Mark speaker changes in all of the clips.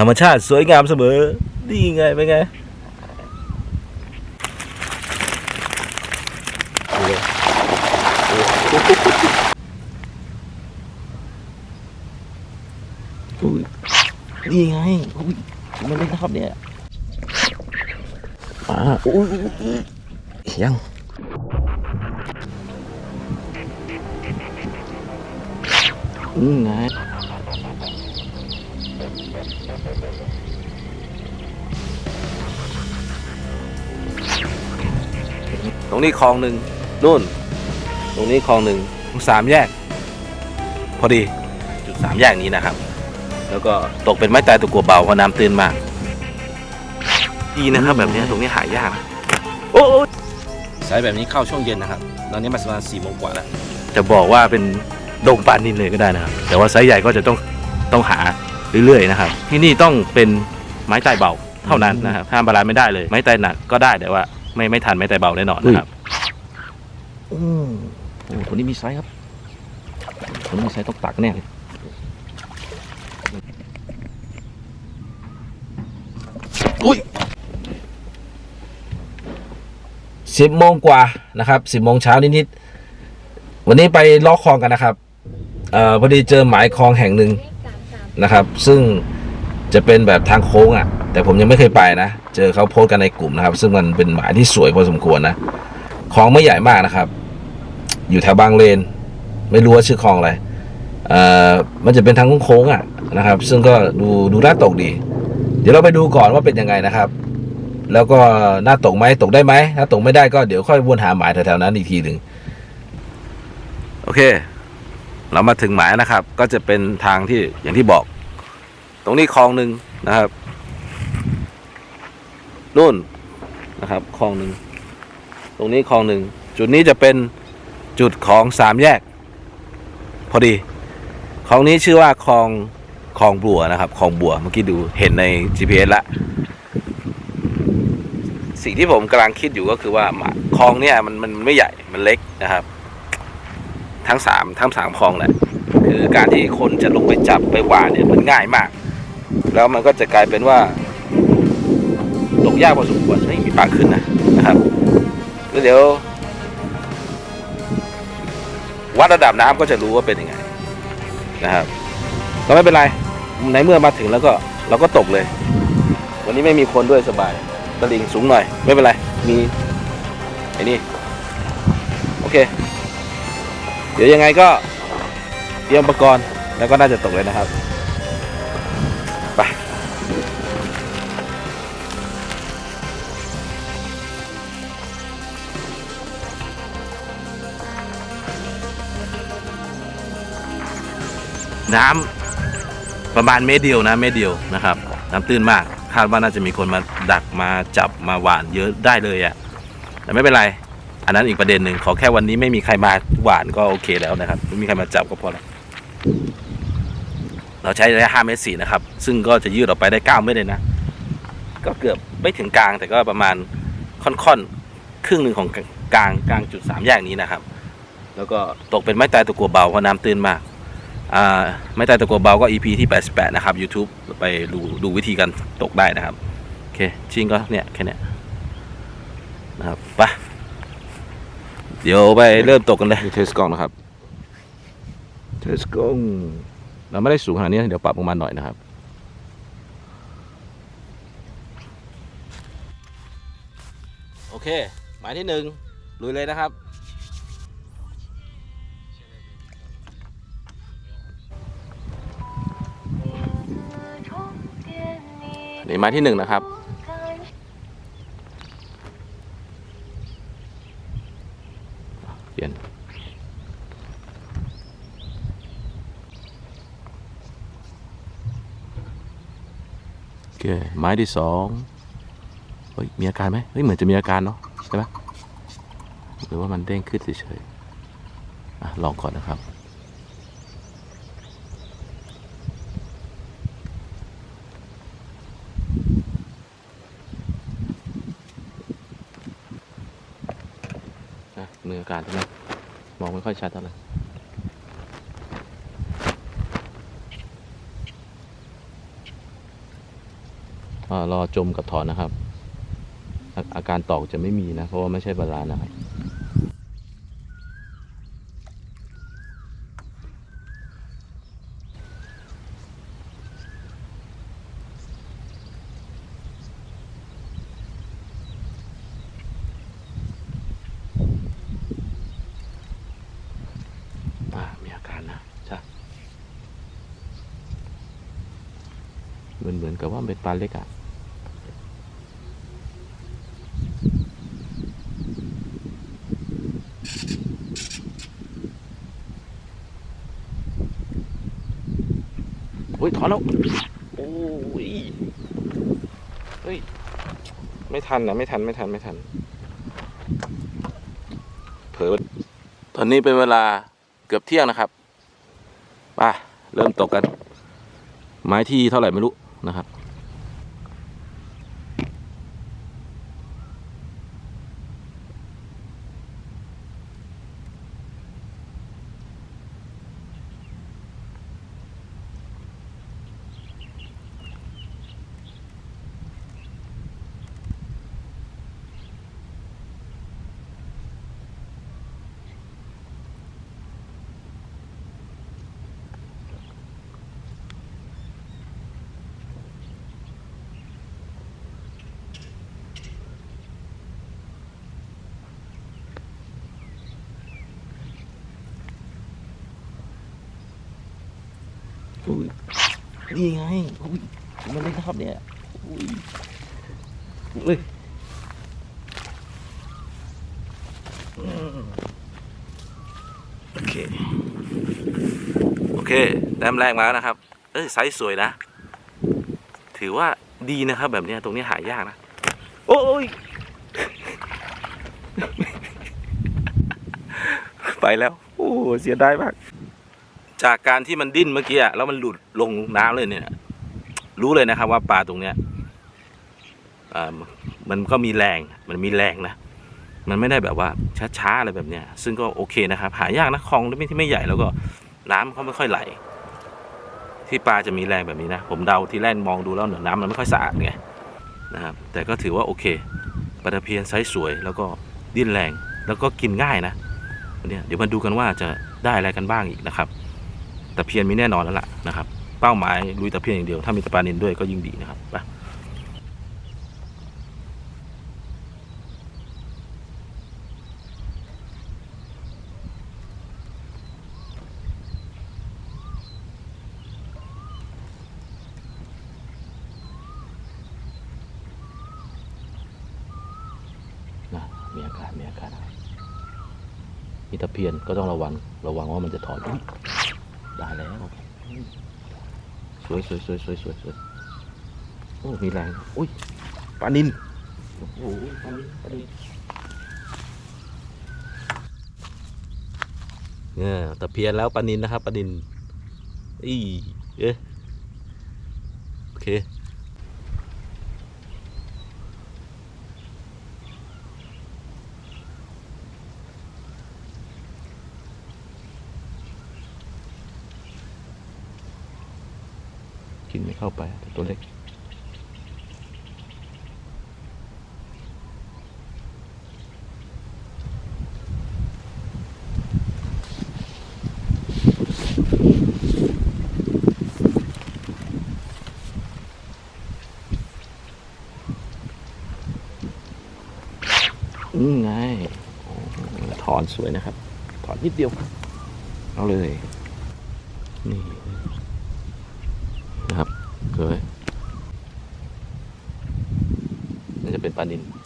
Speaker 1: ธรรมชาติสวยงามเสมอนี่ไงเป็นไงอุ้ยนี่ไงอุ้ยมันเล็นครับเนี่ยอ่าอุ้ยยังนี่ไง ตรงนี้คลองหนึ่งนู่น ตรงนี้คลองหนึ่งสามแยก พอดีจุดสามแยกนี้นะครับ แล้วก็ตกเป็นไม้ตายตัวกลัวเบาเพราะน้ำตื้นมาก ดีนะครับแบบนี้ตรงนี้หายากนะโอ้สายแบบนี้เข้าช่วงเย็นนะครับ ตอนนี้มาประมาณสี่โมงกว่าแล้ว จะบอกว่าเป็นดงปลานินเลยก็ได้นะครับ แต่ว่าไซส์ใหญ่ก็จะต้องต้องหาเรื่อยๆนะครับ ที่นี่ต้องเป็นไม้ตายเบาเท่านั้นนะครับห้ามบาลานซ์ไม่ได้เลย ไม้ตายหนักก็ได้แต่ว่า ไม่ไม่ทันไม้ตายเบาแน่นอนนะครับอืมโอ้ตัวนี้มีไซส์ครับตัวนี้มีไซส์ต้องตักแน่เลยอุ้ยสิบโมงกว่านะครับสิบโมงเช้านิดๆวันนี้ไปล้อคลองกันนะครับเอ่อพอดีเจอหมายคลองแห่งหนึ่งนะครับ ซึ่ง จะเป็นแบบทางโค้งอะ่ะ แต่ผมยังไม่เคยไปนะ เจอเขาโพสต์กันในกลุ่มนะครับ ซึ่งมันเป็นหมายที่สวยพอสมควรนะคลองไม่ใหญ่มากนะครับ อยู่แถวบางเลน ไม่รู้ว่าชื่อคลองอะไรเอ่อมันจะเป็นทางโค้งๆอะนะครับ ซึ่งก็ดูดูน่าตกดี เดี๋ยวเราไปดูก่อนว่าเป็นยังไงนะครับ แล้วก็น่าตกไหมตกได้ไหมถ้าตกไม่ได้ก็เดี๋ยวค่อยวนหาหมายแถวๆนั้นอีกทีหนึ่งโอเค เรามาถึงหมายนะครับ ก็จะเป็นทางที่อย่างที่บอก รงนี้คลองหนึ่งนะครับนู่นนะครับคลองหนึ่งตรงนี้คลองหนึ่งจุดนี้จะเป็นจุดของสามแยก พอดีคลองนี้ชื่อว่าคลองคลองบัวนะครับคลองบัวเมื่อกี้ดูเห็นใน GPS ละสิ่งที่ผมกำลังคิดอยู่ก็คือว่าคลองเนี่ยมันมันไม่ใหญ่มันเล็กนะครับ ทั้งสามทั้งสามคลองแหละคือการที่คนจะลงไปจับไปหวานเนี่ยมันง่ายมาก แล้วมันก็จะกลายเป็นว่าตกยากพอสมควรไม่มีปลาขึ้นนะนะครับแล้วเดี๋ยว วัดระดับน้ำก็จะรู้ว่าเป็นยังไงนะครับก็ไม่เป็นไรในเมื่อมาถึงแล้วก็เราก็ตกเลย วันนี้ไม่มีคนด้วยสบายตลิ่งสูงหน่อย ไม่เป็นไร มีไอ้นี่ โอเค เดี๋ยวยังไงก็เตรียมอุปกรณ์แล้วก็น่าจะตกเลยนะครับ ไปน้ำประมาณเมตรเดียวนะเมตรเดียวนะครับ น้ำตื้นมากคาดว่าน่าจะมีคนมาดักมาจับมาหวานเยอะได้เลยอะ่ะแต่ไม่เป็นไร อันนั้นอีกประเด็นหนึ่งขอแค่วันนี้ไม่มีใครมาหวานก็โอเคแล้วนะครับ ไม่มีใครมาจับก็พอแล้ว เราใช้ระยะ5เมตรสี่นะครับ ซึ่งก็จะยืดออกไปได้ 9 เมตรเลยนะ ก็เกือบไม่ถึงกลางแต่ก็ประมาณค่อนๆครึ่งหนึ่งของกลางกลางจุดสามแยกนี้นะครับ แล้วก็ตกเป็นไม้ตายตัวกัวเบาเพราะน้ำตื้นมากไม่ตายตะกัวเบาก็ EP ที่ 88 นะครับ YouTube ไปดูดูวิธีการตกได้นะครับโอเคชิงก็เนี่ยแค่เนี้ยนะครับไปะเดี๋ยวไปเริ่มตกกันเลยเทสกล้องนะครับเทสกล้อง เราไม่ได้สูงขนาดนี้เดี๋ยวปรับลงมาหน่อยนะครับ โอเค หมายที่หนึ่งลุยเลยนะครับนี่หมายที่หนึ่งนะครับเปลี่ยน เคไม้ที่สองเฮ้ยมีอาการไหมเฮ้ยเหมือนจะมีอาการเนาะใช่ไหมหรือว่ามันเด้งขึ้นเฉยๆอะลองก่อนนะครับนะมืออาการใช่ไหมมองไม่ค่อยชัดเท่าไหร่ รอจมกับถอนนะครับ อาการตอกจะไม่มีนะ เพราะว่าไม่ใช่บาลานามีอาการนะใช่เห มือนเหมือนกับว่าเป็นปลาเล็กอะเฮ้ยถอนแล้วโอ้ยเฮ้ย ไม่ทันนะไม่ทันไม่ทันไม่ทัน เผลอตอนนี้เป็นเวลาเกือบเที่ยงนะครับไปเริ่มตกกัน ไม้ที่เท่าไหร่ไม่รู้ นะครับ อุ้ยนี่ไงอุ้ยมันเล็กนะครับเนี่ยอุ้ยเฮ้ยโอเค โอเค แต้มแรกมาแล้วนะครับ เอ้ยไซส์สวยนะ ถือว่าดีนะครับแบบเนี้ยตรงนี้หายากนะ โอ้ย ไปแล้ว โอ้เสียดายมาก จากการที่มันดิ้นเมื่อกี้แล้วมันหลุดลงน้ำเลยเนี่ย รู้เลยนะครับ ว่าปลาตรงเนี้ยมันก็มีแรงมันมีแรงนะมันไม่ได้แบบว่าช้าๆอะไรแบบเนี้ย ซึ่งก็โอเคนะครับ หายากนะคลองที่ไม่ที่ไม่ใหญ่แล้วก็น้ำเขาไม่ค่อยไหล ที่ปลาจะมีแรงแบบนี้นะ ผมเดาที่แรกมองดูแล้วเนี่ยน้ำมันไม่ค่อยสะอาดไงนะครับ แต่ก็ถือว่าโอเคปลาตะเพียนไซส์สวย แล้วก็ดิ้นแรง แล้วก็กินง่ายนะวันเนี้ยเดี๋ยวมาดูกันว่าจะได้อะไรกันบ้างอีกนะครับ ตะเพียนมีแน่นอนแล้วล่ะนะครับ เป้าหมายลุยตะเพียนอย่างเดียว ถ้ามีตะปานินด้วยก็ยิ่งดีนะครับไปนะมีอาการมีอาการมีตะเพียนก็ต้องระวัง ระวังว่ามันจะถอนอุ๊ย ได้แล้วสวยสวยสวยสวยสวยสวยโอ้มีแรงอุ้ยปลานินโอ้โหปลานินปลานินเนี่ยตะเพียนแล้วปลานินนะครับปลานินอีเอ๊ะโอเค กินไม่เข้าไปแต่ตัวเล็ก อืมไงถอนสวยนะครับ ถอนนิดเดียว เอาเลย นี่ นะครับสวย น่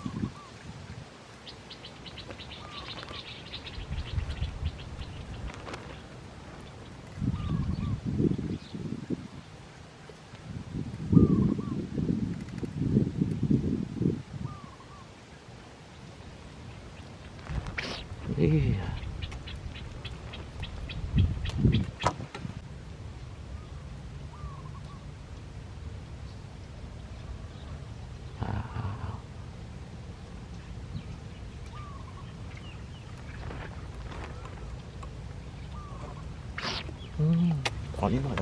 Speaker 1: นิดหน่อย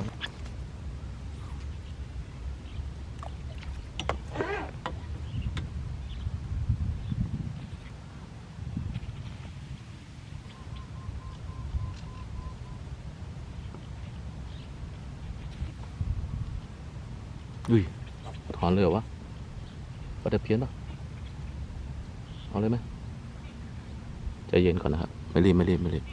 Speaker 1: อุ้ยถอนเลยเหรอวะก็จะเพี้ยนปะเอาเลยไหมใจเย็นก่อนนะครับ ไม่รีบ ไม่รีบ ไม่รีบ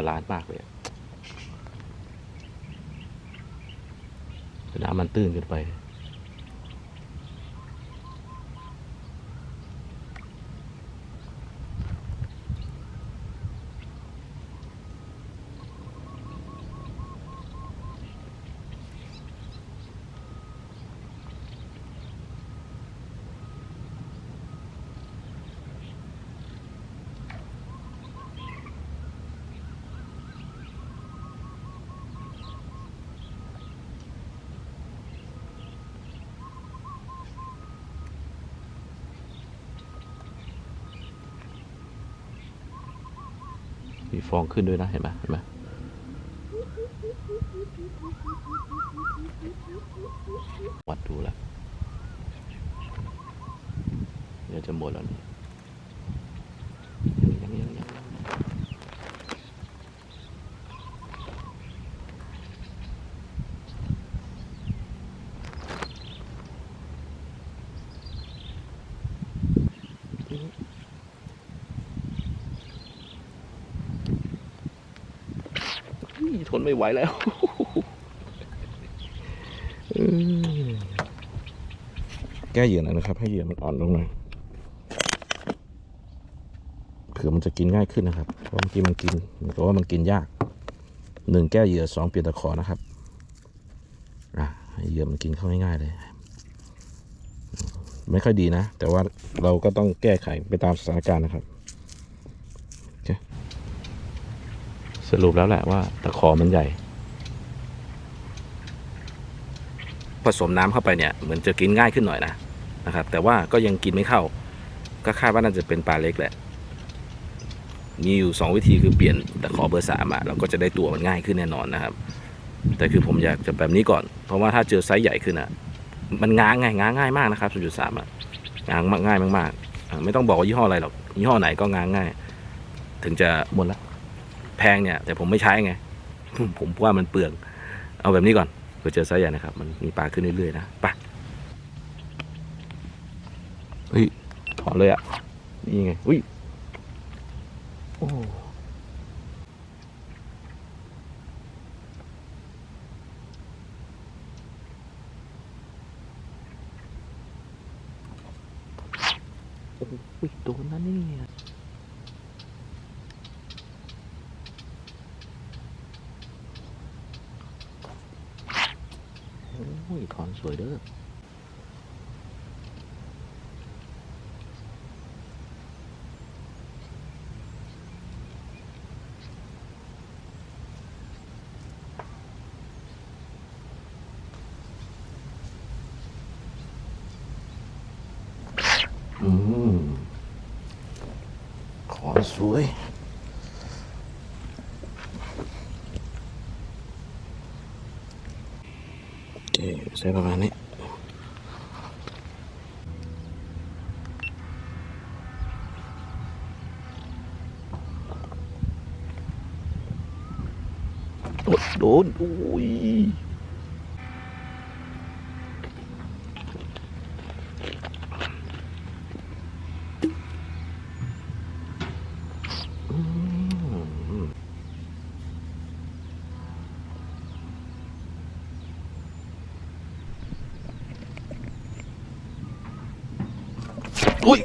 Speaker 1: าลานซ์มากเลยน้ำมันตื้นเกินไป มีฟองขึ้นด้วยนะเห็นไหมเห็นไหมวัดดูแล้วเดี๋ยวจะหมดแล้วนี่ยังยังยังยังอุ๊ย ทนไม่ไหวแล้วแก้เหยื่อหน่อยนะครับ ให้เหยื่อมันอ่อนลงหน่อยเผื่อมันจะกินง่ายขึ้นนะครับ เพราะเมื่อกี้มันกินเหมือนกับว่ามันกินยากหนึ่งแก้เหยื่อสองเปลี่ยนตะขอนะครับอะให้เหยื่อมันกินเข้าง่ายๆเลย ไม่ค่อยดีนะ แต่ว่าเราก็ต้องแก้ไขไปตามสถานการณ์นะครับโอเค สรุปแล้วแหละว่าตะขอมันใหญ่ ผสมน้ำเข้าไปเนี่ยเหมือนจะกินง่ายขึ้นหน่อยนะนะครับ แต่ว่าก็ยังกินไม่เข้า ก็คาดว่าน่าจะเป็นปลาเล็กแหละ มีอยู่สองวิธีคือเปลี่ยนตะขอเบอร์สามอะเราก็จะได้ตัวมันง่ายขึ้นแน่นอนนะครับ แต่คือผมอยากจะแบบนี้ก่อน เพราะว่าถ้าเจอไซส์ใหญ่ขึ้นอะ มันง้างง่ายง้างง่ายมากนะครับศูนย์จุดสามอะง้างง่ายมากๆไม่ต้องบอกว่ายี่ห้ออะไรหรอกยี่ห้อไหนก็ง้างง่าย ถึงจะหมดละ แพงเนี่ย แต่ผมไม่ใช้ไง ผมว่ามันเปลือง เอาแบบนี้ก่อนเผื่อเจอไซส์ใหญ่นะครับ มันมีปลาขึ้นเรื่อยๆนะไปเฮ้ยถอนเลยอะ นี่ไงอุ้ยโอ้โอ้ยโดนนะเนี่ยโอ้ยถอนสวยเด้อ อืมขอสวยโอเคใช้ประมาณนี้ โดนโดนอุ้ย อืม อุ้ย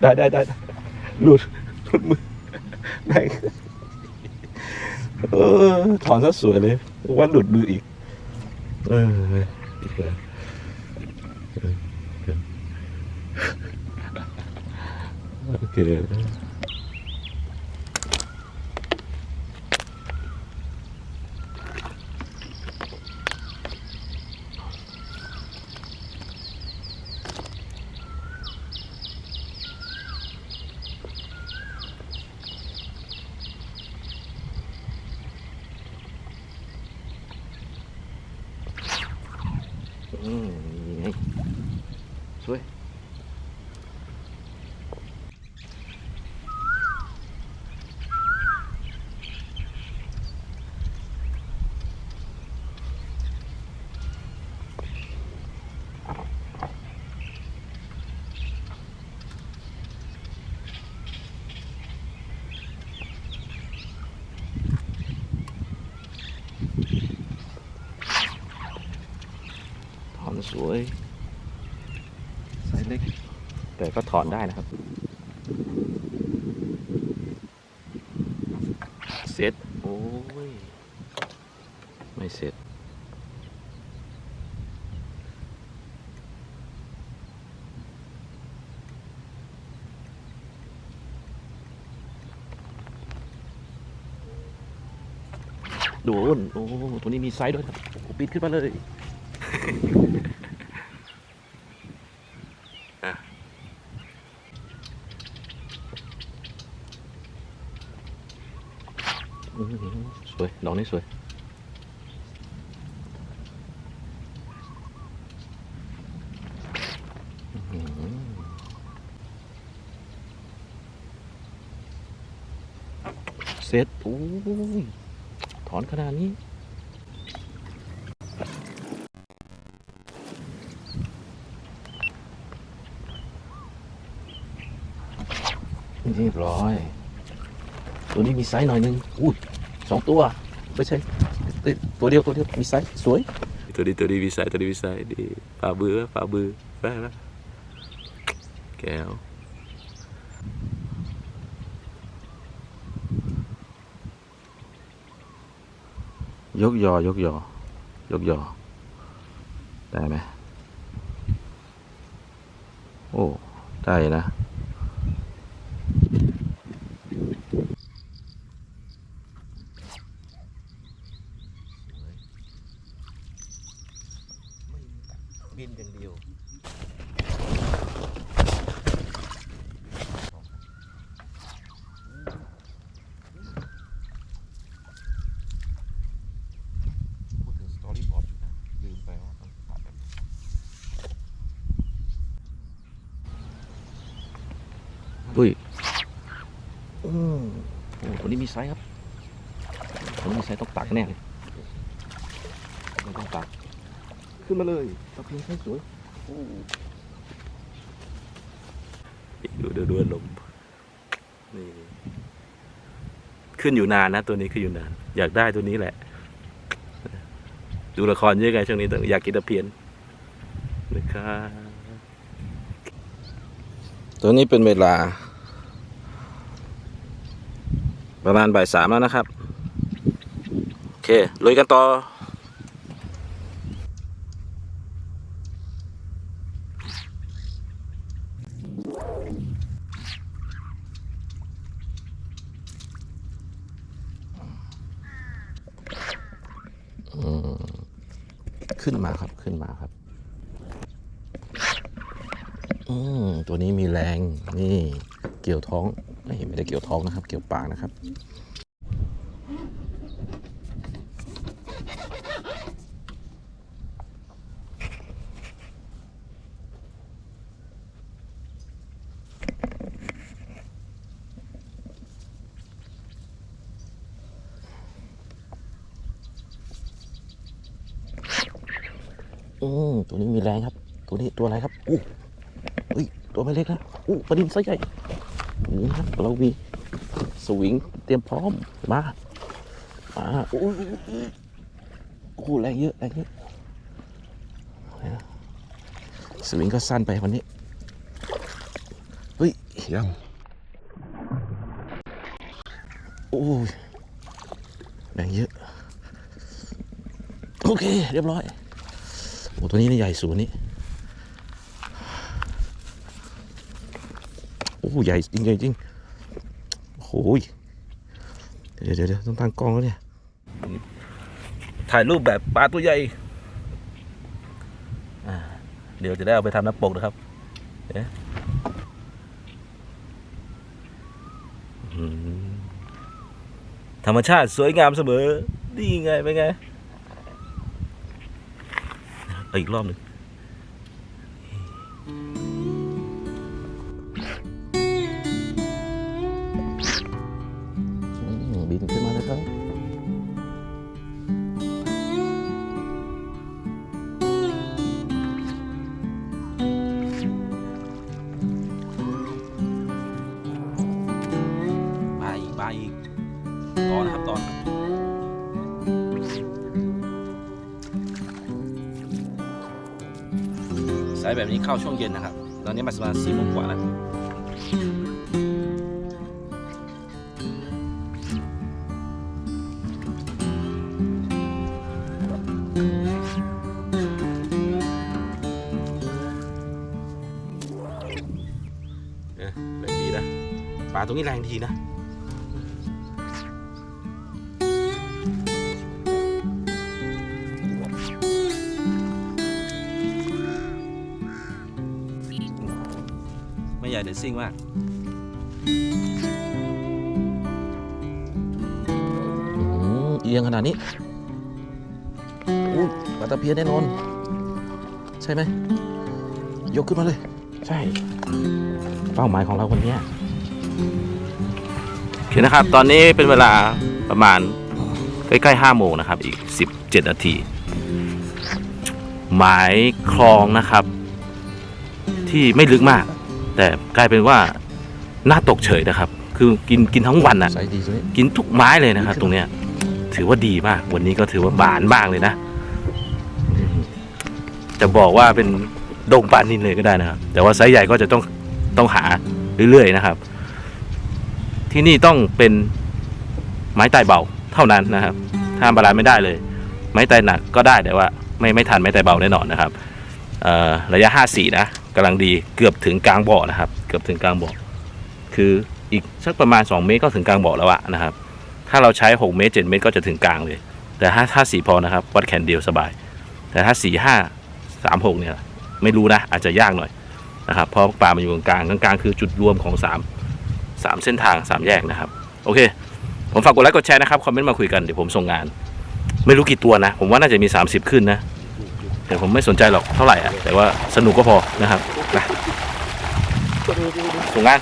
Speaker 1: ได้ได้ได้หลุดหลุดมือได้เออถอนซะสวยเลยว่าหลุดมืออีก เอออีกแล้วเออเออโอเค สวย ถอนสวยไซส์เล็ก แต่ก็ถอนได้นะครับ เสร็จ โอ้ย ไม่เสร็จ โดน โอ้ ตัวนี้มีไซส์ด้วยครับโอ้ปิดขึ้นมาเลย อื้อหือสวย ดอกนี้สวย เสร็จโอ้ยถอนขนาดนี้เรียบร้อย ตัวนี้มีไซส์หน่อยนึงอุ้สองตัว ไม่ใช่ตัวเดียวตัวเดียวมีไซส์สวย
Speaker 2: ตัวนี้ตัวนี้วิสัยตัวนี้วิสัยดีฝ่าบือฝ่าบือแฝงนะแก้ว
Speaker 1: ยกยอยกยอยกยอได้ไหมโอ้ ได้นะ
Speaker 2: บินอย่างเดียว
Speaker 1: พูดถึงสตอรี่บอร์ดอยู่นะ ลืมไปว่าต้องตัดแบบนี้ อุ้ยอืมโอ้ตัวนี้มีไซส์ครับ ตัวนี้มีไซส์ต้องตักแน่เลยไม่ต้องตัก ขึ้นมาเลยตะเพียนไซส์สวยโอ้
Speaker 2: ดูดูดูลมนี่ขึ้นอยู่นานนะ ตัวนี้ขึ้นอยู่นาน อยากได้ตัวนี้แหละ ดูละครเยอะไงช่วงนี้ต้องอยากกินตะเพียนนะครับ
Speaker 1: ตัวนี้เป็นเวลา ประมาณบ่ายสามแล้วนะครับ โอเคลุยกันต่อมขึ้นมาครับขึ้นมาครับ อืมตัวนี้มีแรงนี่ เกี่ยวท้องไม่ไม่ได้เกี่ยวท้องนะครับ เกี่ยวปากนะครับอืตัวนี้มีแรงครับ ตัวนี้ตัวอะไรครับอู้เฮ้ยตัวไม่เล็กนะอู้ปลาดินไซส์ใหญ่ นี่ครับเรามีสวิงเตรียมพร้อมมามาอู้อู้อู้โอ้แรงเยอะแรงเยอะสวิงก็สั้นไปวันนี้เฮ้ยยังโอ้ยแรงเยอะ โอเค เรียบร้อยโอ้ตัวนี้นี่ใหญ่สูงนี่โอ้ ใหญ่จริงใหญ่จริงโอ้โหยเดี๋ยวเดี๋ยวต้องตั้งกล้องแล้วเนี่ย
Speaker 2: ถ่ายรูปแบบปลาตัวใหญ่เดี๋ยวจะได้เอาไปทำน้าปกนะครับเธรรมชาติสวยงามเสมอนี่ไงเป็นไงอีกรอบหนึ่ง
Speaker 1: แบบนี้เข้าช่วงเย็นนะครับ ตอนนี้มาประมาณสี่โมงกว่าแล้วเออแรงดีนะ ปลาตรงนี้แรงดีนะ ใหญ่แต่ซิ่งมากเอียงขนาดนี้อุ้ยปลาตะเพียนแน่นอน ใช่ไหม ยกขึ้นมาเลย ใช่ เป้าหมายของเราคนเนี้ย
Speaker 2: โอเคนะครับ ตอนนี้เป็นเวลาประมาณใกล้ๆห้าโมงนะครับ อีก 17 นาที หมายคลองนะครับ ที่ไม่ลึกมาก แต่กลายเป็นว่าน่าตกเฉยนะครับ คือกินกินทั้งวันนะ
Speaker 1: ใส่ดีสุด
Speaker 2: กินทุกไม้เลยนะครับ ตรงเนี้ย ถือว่าดีมาก วันนี้ก็ถือว่าบานมากเลยนะอืมจะบอกว่าเป็นดงปลานินเลยก็ได้นะครับ แต่ว่าไซส์ใหญ่ก็จะต้องต้องหาเรื่อยๆนะครับ ที่นี่ต้องเป็นไม้ไต่เบาเท่านั้นนะครับ ถ้าบาลานไม่ได้เลย ไม้ไต่หนักก็ได้แต่ว่า ไม่ไม่ทันไม้ไต่เบาแน่นอนนะครับเอ่อระยะ 54 นะ กำลังดีเกือบถึงกลางบ่อนะครับ เกือบถึงกลางบ่อคืออีกสักประมาณ 2 เมตรก็ถึงกลางบ่อแล้วอะนะครับ ถ้าเราใช้ 6 เมตร 7 เมตรก็จะถึงกลางเลย แต่ถ้าถ้าสีพอนะครับ วัดแขนเดียวสบาย แต่ถ้าสี่ห้าสามหกเนี่ยไม่รู้นะ อาจจะยากหน่อยนะครับเพราะปลามันอยู่ตรงกลางกลางคือจุดรวมของสามสามเส้นทางสามแยกนะครับ โอเค ผมฝากกดไลค์กดแชร์นะครับคอมเมนต์มาคุยกันเดี๋ยวผมส่งงาน ไม่รู้กี่ตัวนะ ผมว่าน่าจะมี 30 ขึ้นนะ แต่ผมไม่สนใจหรอกเท่าไหร่อะแต่ว่าสนุกก็พอนะครับนะส่งงาน